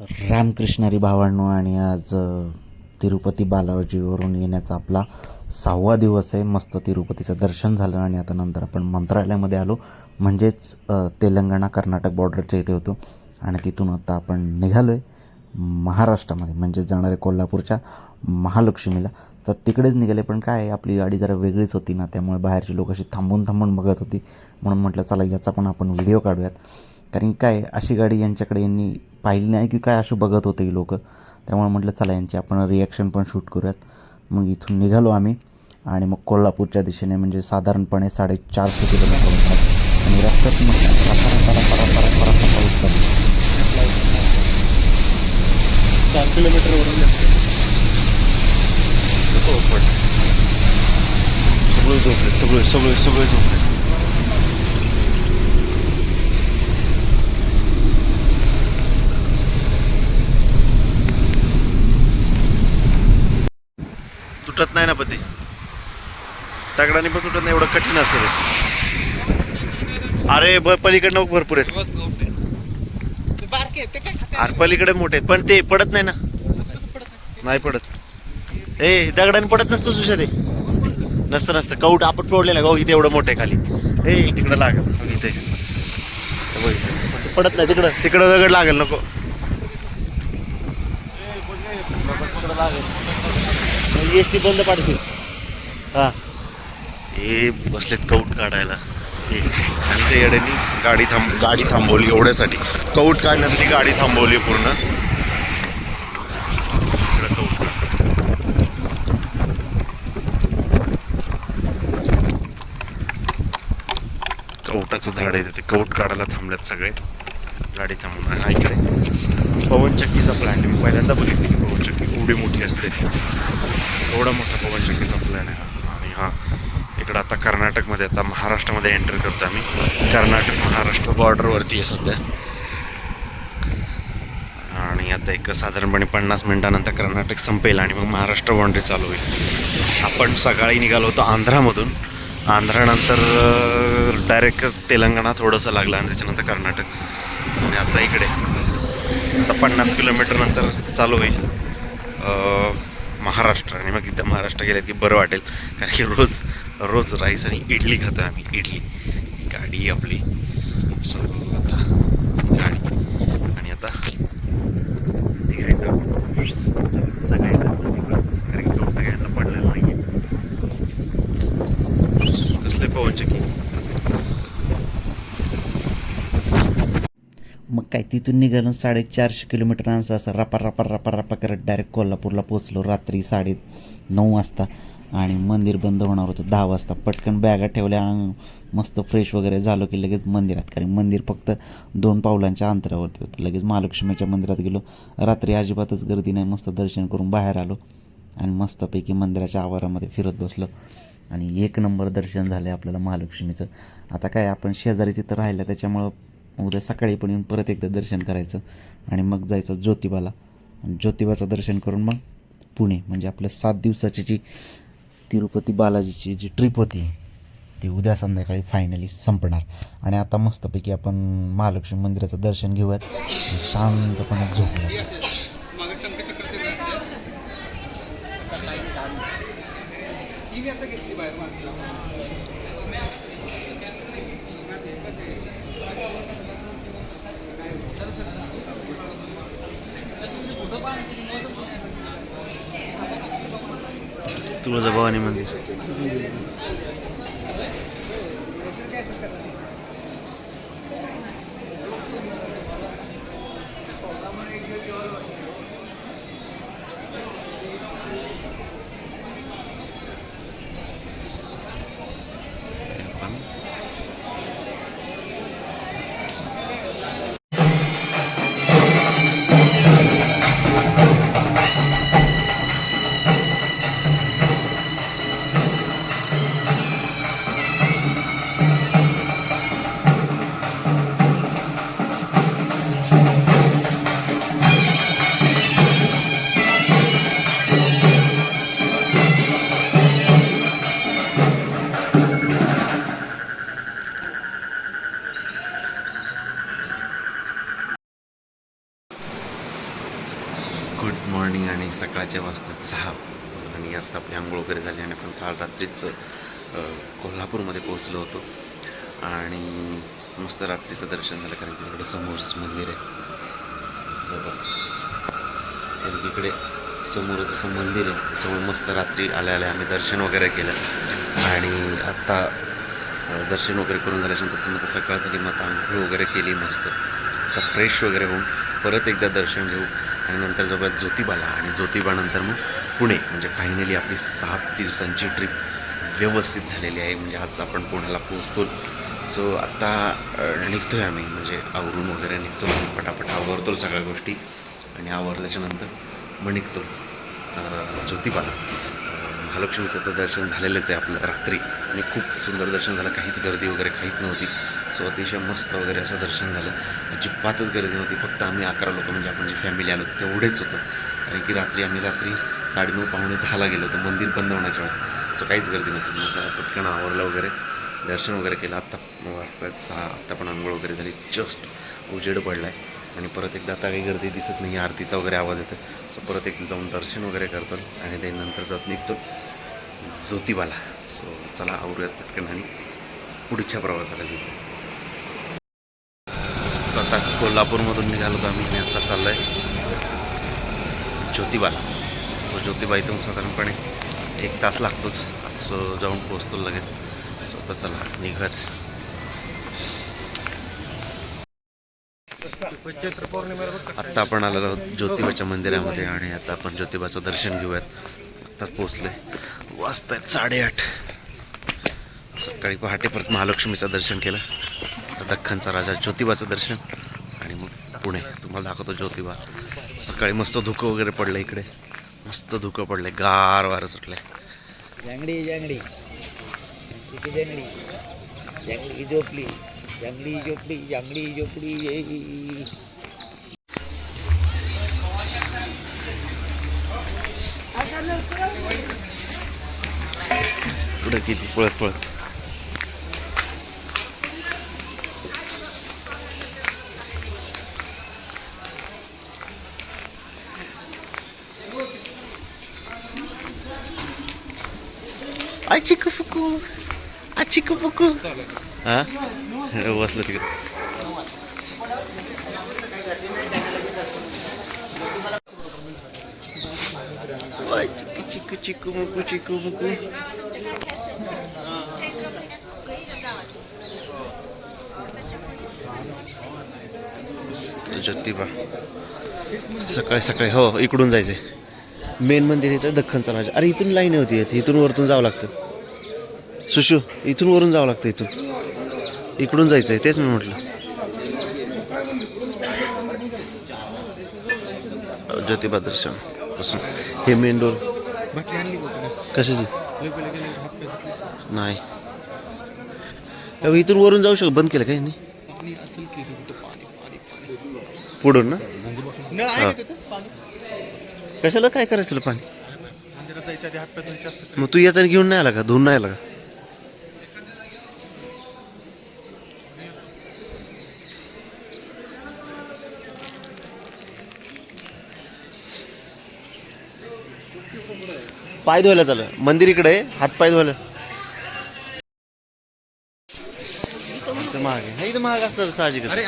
रामकृष्णारी भावांनो आणि आज तिरुपती बालाजीवरून येण्याचा आपला सहावा दिवस आहे. मस्त तिरुपतीचं दर्शन झालं आणि आता नंतर आपण मंत्रालयामध्ये आलो. म्हणजेच तेलंगणा कर्नाटक बॉर्डरच्या इथे होतो. आणि तिथून आता आपण निघालो आहे महाराष्ट्रामध्ये म्हणजेच जाणारे कोल्हापूरच्या महालक्ष्मीला. तर तिकडेच निघाले पण काय आहे, आपली गाडी जरा वेगळीच होती ना त्यामुळे बाहेरची लोक अशी थांबून थांबून बघत होती. म्हणून म्हटलं चला याचा पण आपण व्हिडिओ काढूयात. कारण काय अशी गाडी यांच्याकडे यांनी पाहिली नाही की काय असं बघत होते लोक. त्यामुळे म्हटलं चला यांची आपण रिॲक्शन पण शूट करूयात. मग इथून निघालो आम्ही आणि मग कोल्हापूरच्या दिशेने म्हणजे साधारणपणे साडेचारशे किलोमीटर होतात आणि रस्त्यात मग परा परा परा परा परा परा पाऊस चालू. चार किलोमीटर वरून लागते सगळे झोपले सगळे सगळे सगळे झोपले. तुटत नाही ना पती. दगडाने पण तुटत नाही एवढं कठीण असतं ते. अरे ब पलीकडनं भरपूर आहेत. अरे पलीकडे मोठे आहेत पण ते पडत नाही ना. नाही पडत. ए दगडाने पडत नसतं सुशा ते. नसतं नसतं. कौट आपण फोडलेलं गाव इथे एवढं मोठं आहे खाली. ए तिकडं लागल इथे. पडत नाही तिकडं. तिकडं दगड लागेल नको. एस टी बंद पाडतील हा. हे बसलेत कौट काढायला. हे. आणि त्या येड्यानी गाडी थांब गाडी थांबवली एवढ्यासाठी. कौट काढण्यासाठी गाडी थांबवली पूर्ण. कौटाचं झाड आहे तिथे कौट काढायला थांबल्यात सगळे. गाडी थांबून आणि पवनचक्कीचा प्लॅन आहे. मी पहिल्यांदा बघितली की पवनचक्की एवढी मोठी असते. एवढा मोठा पवनचक्कीचा प्लॅन आहे हा. आणि हा इकडं आता कर्नाटकमध्ये आता महाराष्ट्रामध्ये एंटर करतो आम्ही. कर्नाटक महाराष्ट्र बॉर्डरवरती आहे सध्या. आणि आता एक साधारणपणे पन्नास मिनिटानंतर कर्नाटक संपेल आणि मग महाराष्ट्र बाउंड्री चालू होईल. आपण सकाळी निघालो होतो आंध्रामधून. आंध्रानंतर डायरेक्ट तेलंगणा थोडंसं लागलं आणि त्याच्यानंतर कर्नाटक. आणि आता इकडे आता पन्नास किलोमीटर नंतर चालू होईल. महाराष्ट्र. आणि मग इथं महाराष्ट्र गेलं की बरं वाटेल. कारण की रोज रोज राईस आणि इडली खातो आम्ही. इडली गाडी आपली. सो आता गाडी. आणि आता निघायचं. सगळे इथं निघू. कारण की कवटा घ्यायला पडलेलं नाही कसले पवनचक्की मग काय तिथून निघालं साडेचारशे किलोमीटर असं असं रपा रपा रपा रपा करत डायरेक्ट कोल्हापूरला पोचलो रात्री साडे नऊ वाजता. आणि मंदिर बंद होणार होतं दहा वाजता. पटकन बॅगा ठेवल्या मस्त फ्रेश वगैरे झालो की लगेच मंदिरात. कारण मंदिर फक्त दोन पावलांच्या अंतरावरती होतं. लगेच महालक्ष्मीच्या मंदिरात गेलो. रात्री अजिबातच गर्दी नाही. मस्त दर्शन करून बाहेर आलो. आणि मस्तपैकी मंदिराच्या आवारामध्ये फिरत बसलो. आणि एक नंबर दर्शन झालं आपल्याला महालक्ष्मीचं. आता काय आपण शेजारीच इथं राहिलं त्याच्यामुळं उद्या सकाळी पण येऊन परत एकदा दर्शन करायचं आणि मग जायचं ज्योतिबाला. ज्योतिबाचं दर्शन करून मग पुणे. म्हणजे आपल्या सात दिवसाची जी तिरुपती बालाजीची जी ट्रिप होती ती उद्या संध्याकाळी फायनली संपणार. आणि आता मस्तपैकी आपण महालक्ष्मी मंदिराचं दर्शन घेऊयात. शांतपणे झोपूयात. तुळजाभवानी मंदिर गुड मॉर्निंग आणि सकाळच्या वाजतात सहा आणि आत्ता आपली आंघोळ वगैरे झाली आणि आपण काल रात्रीच कोल्हापूरमध्ये पोहोचलो होतो. आणि मस्त रात्रीचं दर्शन झालं कारण की इकडे समोरच मंदिर आहे. बघा आणि इकडे समोरच असं मंदिर आहे त्याच्यामुळे मस्त रात्री आल्या आल्या आम्ही दर्शन वगैरे केलं. आणि आत्ता दर्शन वगैरे करून झाल्याच्यानंतर मग आता सकाळ झाली मग आंघोळ वगैरे केली मस्त. आता फ्रेश वगैरे होऊन परत एकदा दर्शन घेऊ. आणि नंतर जाऊया ज्योतिबाला आणि ज्योतिबानंतर मग पुणे. म्हणजे फायनली आपली सात दिवसांची ट्रिप व्यवस्थित झालेली आहे. म्हणजे आज आपण पुण्याला पोचतो सो आत्ता निघतो आहे आम्ही. म्हणजे आवरून वगैरे निघतो पटापट आवरतो सगळ्या गोष्टी. आणि आवरल्याच्यानंतर मग निघतो ज्योतिबाला. महालक्ष्मीचं तर दर्शन झालेलंच आहे आपलं रात्री. आणि खूप सुंदर दर्शन झालं. काहीच गर्दी वगैरे काहीच नव्हती. सो अतिशय मस्त वगैरे असं दर्शन झालं. अजिबातच गर्दी नव्हती. फक्त आम्ही अकरा लोक म्हणजे आपण जी फॅमिली आलो तेवढेच होतं. कारण की रात्री आम्ही रात्री साडेनऊ पाहुणे दहाला गेलो होतो. मंदिर बंद होण्याच्या वेळेस. सो काहीच गर्दी नव्हती. मग पटकन आवरलं वगैरे. दर्शन वगैरे केलं. आत्ता वाजता सहा आत्ता पण आंघोळ वगैरे झाली. जस्ट उजेड पडला आहे आणि परत एकदा आता काही गर्दी दिसत नाही. आरतीचा वगैरे आवाज येतो सो परत एकदा जाऊन दर्शन वगैरे करतो. आणि ते नंतर जात निघतो. ज्योतिबाला. सो चला आवरूयात पटकन आणि पुढच्या प्रवासाला आता कोल्हापूरमधून निघालो तर आम्ही. आता चाललो आहे ज्योतिबाला. तो ज्योतिबा इथून साधारणपणे एक तास लागतोच. सो जाऊन पोचतो लगेच. सो आता चला निघत. आत्ता आपण आलेलो आहोत ज्योतिबाच्या मंदिरामध्ये आणि आता आपण ज्योतिबाचं दर्शन घेऊयात. आत्ताच पोचले वाजत आहेत साडेआठ. सकाळी पहाटे परत महालक्ष्मीचं दर्शन केलं. आता दख्खनचा राजा ज्योतिबाचं दर्शन. आणि मग पुणे. तुम्हाला दाखवतो ज्योतिबा. सकाळी मस्त धुकं वगैरे पडलं इकडे. मस्त धुकं पडलं. गार वारं सुटलं जंगडी जंगडी जंगडी जंगडी झोपली. जंगडी झोपडी जंगडी झोपडी. पुढे किती? पळत पळत चिकू फुकू आ चिकू फुकू हा बसलं तिकडे चिकू चिकू चिकू मुकू चिकू मुकू ज्योतिबा सकाळी सकाळी हो इकडून जायचंय मेन मंदिर याचं दख्खनचा राजा अरे इथून लाईन होती इथे. इथून वरतून जावं लागतं सुशू इथून वरून जावं लागतं इथून. इकडून जायचं आहे तेच मी म्हटलं. ज्योतिबा दर्शन हे मेन डोर कशाची. नाही. अहो, इथून वरून जाऊ शकतो बंद केलं काय नाही पुढून ना? हा. कशाला काय करायचं पाणी? मग तू येताना घेऊन नाही आला का? धुवून नाही आला का? पाय धुवायला चालू. मंदिर इकडे आहे, हात पाय धुवायला. इथं महाग आहे. हा, इथं महाग असणार साहजिक काय?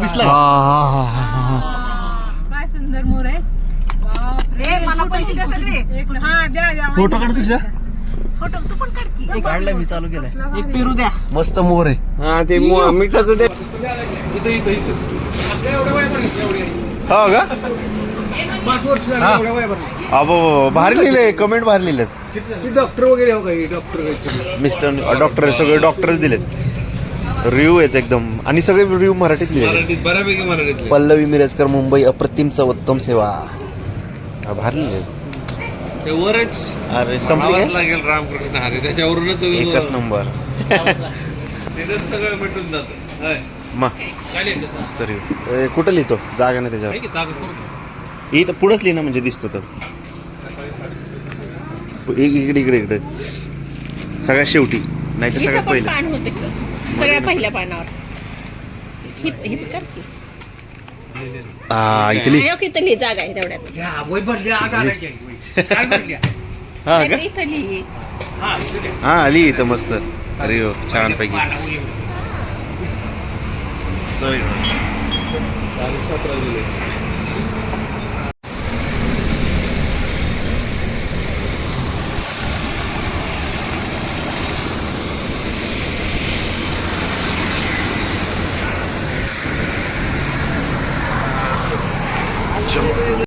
दिसला. काय सुंदर मोर आहे. बापरे. मला पैसे द्या सगळे. एक हा द्या द्या. फोटो काढ तुझा फोटो तू पण काढ की. काढलं मी चालू केलं भारी. पेरू द्या. मस्त मोर आहे. हा ते मिठाचं ते. इथं इथं इथं. हो का? पाच वर्ष झाले एवढ्या वयापर्यंत. अबो भारी लिहिले कमेंट भारी लिहिलेत ती डॉक्टर वगैरे हो काही डॉक्टर मिस्टर डॉक्टर सगळे डॉक्टरच दिलेत. रिव्ह्यू आहेत एकदम. आणि सगळे रिव्ह्यू मराठीत लिहिले मराठीत बऱ्यापैकी मराठीतले पल्लवी मिरजकर मुंबई अप्रतिम उत्तम सेवा. हा, भारी लिहिले ते वरच. अरे संपली आवाज लागेल रामकृष्ण हरी त्याच्यावरूनच एकच नंबर. तिथंच सगळं मिटून जातं. होय. मग मस्त review. ए, कुठं लिहितो? जागा नाही त्याच्यावर. इथं पुढंच लिहिणं म्हणजे दिसतो तर. इ- इकडे इकडे इकडे. सगळ्यात शेवटी. नाही तर इथं सगळ्यात पण पहिलं. पान होते सगळ्या पहिल्या पानावर. ही ही कर की. हा इथली आणि इथली जागा आहे तेवढ्यात. हा का? नाहीतर इथं लिही हा आली इथं मस्त. अरे हो छान पैकी. सतरा जुलै